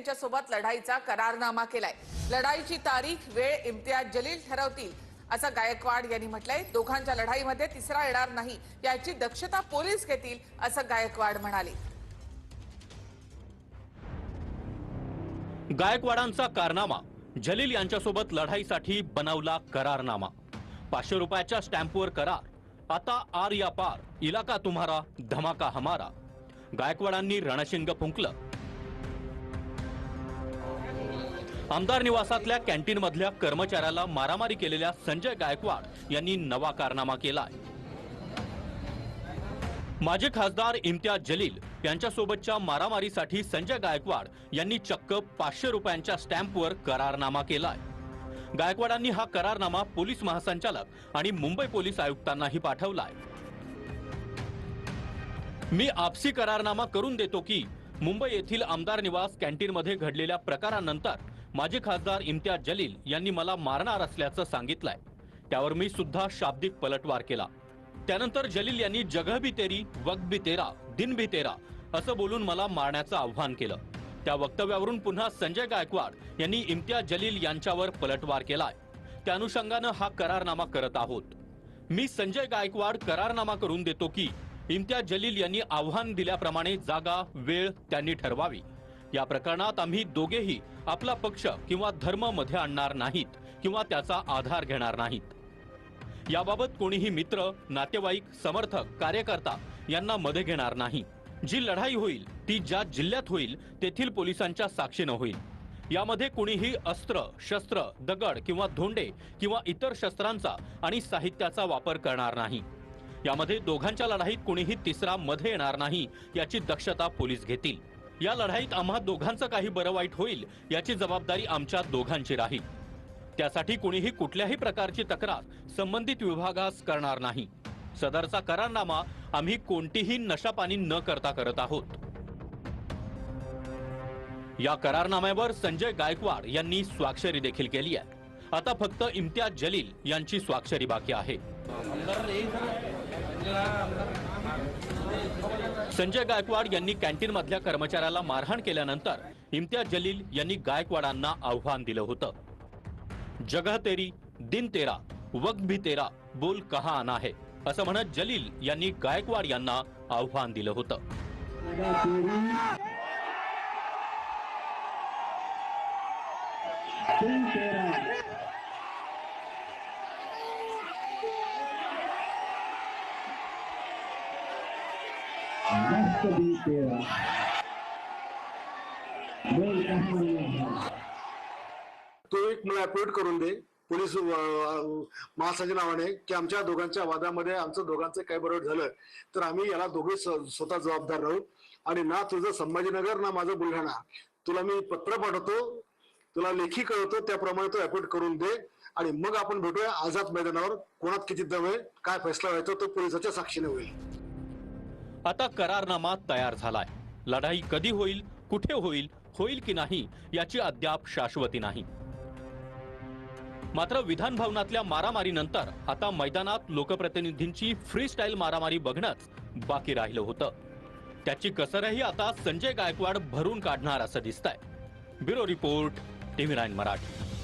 यांच्यासोबत लढाईचा करारनामा केलाय. लढाईची तारीख वेळ इम्तियाज जलील ठरवतील असं गायकवाड यांनी म्हटलंय. दोघांच्या लढाईमध्ये तिसरा येणार नाही याची दक्षता पोलीस घेतील असं गायकवाड म्हणाले. गायकवाडांचा कारनामा जलील यांच्यासोबत लढाईसाठी बनवला करारनामा. पाचशे रुपयाच्या स्टॅम्पवर करार आता आर या पार इलाका तुम्हारा धमाका हमारा. गायकवाडांनी रणशिंग फुंकलं आमदार निवासातल्या कॅन्टीन मधल्या कर्मचाऱ्याला मारामारी केलेल्या संजय गायकवाड यांनी नवा कारनामा केलाय. माजी खासदार इम्तियाज जलील यांच्यासोबतच्या मारामारीसाठी संजय गायकवाड यांनी चक्क पाचशे रुपयांच्या स्टॅम्पवर करारनामा केलाय. गायकवाडांनी हा करारनामा पोलीस महासंचालक आणि मुंबई पोलीस आयुक्तांनाही पाठवलाय. मी आपसी करारनामा करून देतो की मुंबई येथील आमदार निवास कॅन्टीनमध्ये घडलेल्या प्रकारानंतर माजी खासदार इम्तियाज जलील यांनी मला मारणार असल्याचं सांगितलंय. त्यावर मी सुद्धा शाब्दिक पलटवार केला. त्यानंतर जलील यांनी जगह भी तेरी वक्त भी तेरा दिन भी तेरा असं बोलून मला मारण्याचं आव्हान केलं. त्या वक्तव्यावरून पुन्हा संजय गायकवाड यांनी इम्तियाज जलील यांच्यावर पलटवार केलाय. त्या अनुषंगानं हा करारनामा करत आहोत. मी संजय गायकवाड करारनामा करून देतो की इम्तियाज जलील यांनी आव्हान दिल्याप्रमाणे जागा वेळ त्यांनी ठरवावी. या प्रकरणात आम्ही दोघेही आपला पक्ष किंवा धर्ममध्ये आणणार नाहीत किंवा त्याचा आधार घेणार नाहीत. याबाबत कोणीही मित्र नातेवाईक समर्थक कार्यकर्ता यांना मध्ये घेणार नाही. जी लढाई होईल ती ज्या जिल्ह्यात होईल तेथील पोलिसांच्या साक्षीनं होईल. यामध्ये कुणीही अस्त्र शस्त्र दगड किंवा धोंडे किंवा इतर शस्त्रांचा आणि साहित्याचा वापर करणार नाही. यामध्ये दोघांच्या लढाईत कुणीही तिसरा मध्ये येणार नाही याची दक्षता पोलीस घेतील. या लढाईत आम्हा दोघांचं काही बरं वाईट होईल याची जबाबदारी आमच्या दोघांची राहील. त्यासाठी कुणीही कुठल्याही प्रकारची तक्रार संबंधित विभागास करणार नाही. सदरचा करारनामा आम्ही कोणतीही नशापानी न करता करत आहोत. या करारनाम्यावर संजय गायकवाड यांनी स्वाक्षरी देखील केली आहे. आता फक्त इम्तियाज जलील यांची स्वाक्षरी बाकी आहे. संजय गायकवाड यांनी कॅन्टीन मधल्या कर्मचाऱ्याला मारहाण केल्यानंतर इम्तियाज जलील यांनी गायकवाडांना आव्हान दिलं होतं. जगह तेरी दिन तेरा वक्त भी तेरा बोल कहा आना है? असं म्हणत जलील यांनी गायकवाड यांना आव्हान दिलं होतं. दिन तेरा तो एक मला अपलोड करून दे. पोलीस अं, नावाने की आमच्या दोघांच्या वादामध्ये आमचं दोघांचं काही बरोबर झालं तर आम्ही याला दोघे स्वतः जबाबदार राहू. आणि ना तुझं संभाजीनगर ना माझं बुलढाणा. तुला मी पत्र पाठवतो तुला लेखी कळवतो त्याप्रमाणे तो अपलोड करून दे. आणि मग आपण भेटूया आझाद मैदानावर. कोणात किती दम आहे काय फैसला व्हायचा तो पोलिसाच्या साक्षीने होईल. आता करारनामा तयार झालाय. लढाई कधी होईल कुठे होईल होईल की नाही याची अद्याप शाश्वती नाही. मात्र विधान भवनातल्या मारामारीनंतर आता मैदानात लोकप्रतिनिधींची फ्री स्टाईल मारामारी बघणंच बाकी राहिलं होतं. त्याची कसरही आता संजय गायकवाड भरून काढणार असं दिसतंय. Bureau report TV nine Marathi.